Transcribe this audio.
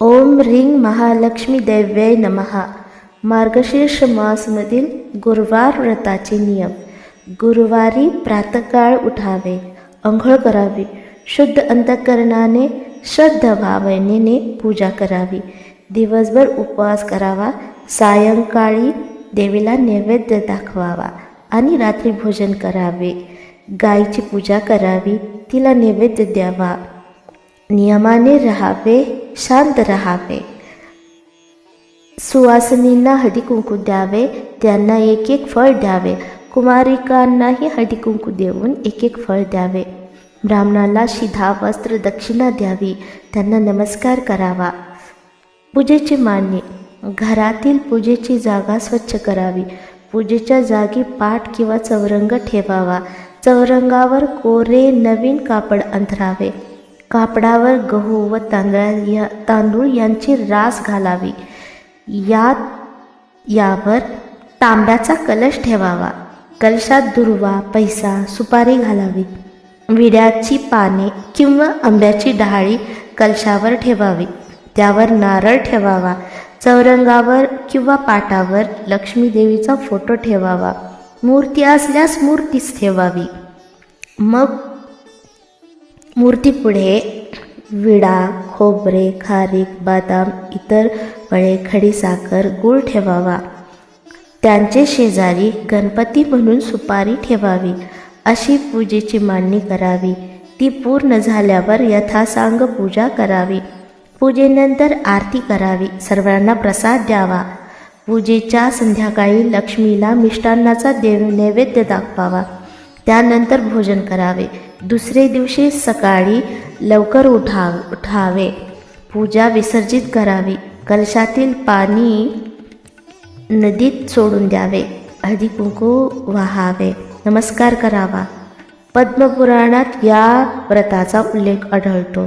ओम ring Mahalakshmi दैव्य नमहा मार्गशीर्ष मासमधील गुरुवार व्रताचे नियम. गुरुवारी प्रातकाळ उठावे अंघोळ करावी शुद्ध अंतकरणाने श्रद्धा भावनेने पूजा करावी. दिवसभर उपवास करावा सायंकाळी देवीला नैवेद्य दाखवावा आणि रात्री भोजन करावे. गायीची पूजा करावी तिला नैवेद्य द्यावा. नियमाने राहावे शांत राहावे. सुवासिनींना हळदी कुंकू द्यावे त्यांना एक एक फळ द्यावे. कुमारिकांनाही हळदी कुंकू देऊन एक एक फळ द्यावे. ब्राह्मणाला शिधा वस्त्र दक्षिणा द्यावी. त्यांना नमस्कार करावा. पूजेची मांडणी. घरातील पूजेची जागा स्वच्छ करावी. पूजेच्या जागी पाट किंवा चौरंग ठेवावा. चौरंगावर कोरे नवीन कापड अंथरावे. कापडावर गहू व तांदळा या तांदूळ यांची रास घालावी. यात यावर तांब्याचा कलश ठेवावा. कलशात दुर्वा पैसा सुपारी घालावी. विड्याची पाने किंवा आंब्याची डहाळी कलशावर ठेवावी. त्यावर नारळ ठेवावा. चौरंगावर किंवा पाटावर लक्ष्मी देवीचा फोटो ठेवावा. मूर्ती असल्यास मूर्तीच ठेवावी. मग मूर्तीपुढे विडा खोबरे खारीक बदाम इतर फळे खडीसाखर गूळ ठेवावा. त्यांचे शेजारी गणपती म्हणून सुपारी ठेवावी. अशी पूजेची मांडणी करावी. ती पूर्ण झाल्यावर यथासांग पूजा करावी. पूजेनंतर आरती करावी. सर्वांना प्रसाद द्यावा. पूजेच्या संध्याकाळी लक्ष्मीला मिष्टान्नाचा देव नैवेद्य दाखवावा. त्यानंतर भोजन करावे. दुसरे दिवशी सकाळी लवकर उठा उठावे. पूजा विसर्जित करावी. कलशातील पाणी नदीत सोडून द्यावे. हळदी कुंकू वाहावे. नमस्कार करावा. पद्मपुराणात या व्रताचा उल्लेख आढळतो.